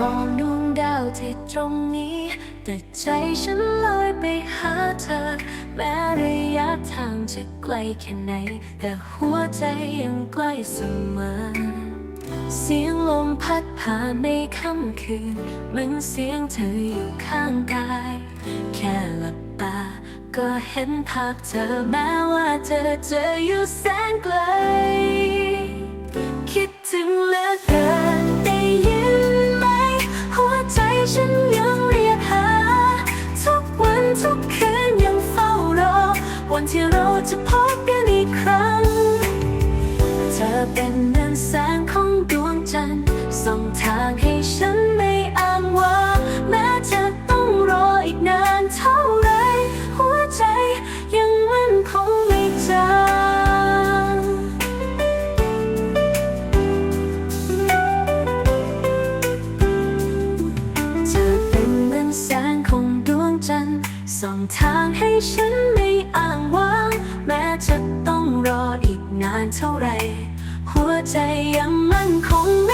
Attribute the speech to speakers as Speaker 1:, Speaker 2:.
Speaker 1: มองดวงดาวที่ตรงนี้ แต่ใจฉันลอยไปหาเธอ แม้ระยะทางจะไกลแค่ไหน แต่หัวใจยังใกล้เสมอ เสียงลมพัดผ่านในค่ำคืนเหมือนเสียงเธออยู่ข้างกาย แค่หลับตา ก็เห็นภาพเธอแม้ว่าเธอจะอยู่แสนไกล ที่เราจะพบกันอีกครั้ง เธอเป็นนั้นแสง ส่องทางให้ฉันไม่อ้างว้าง แม้จะต้องรออีกนานเท่าไร หัวใจยังมั่นคงไม่จาง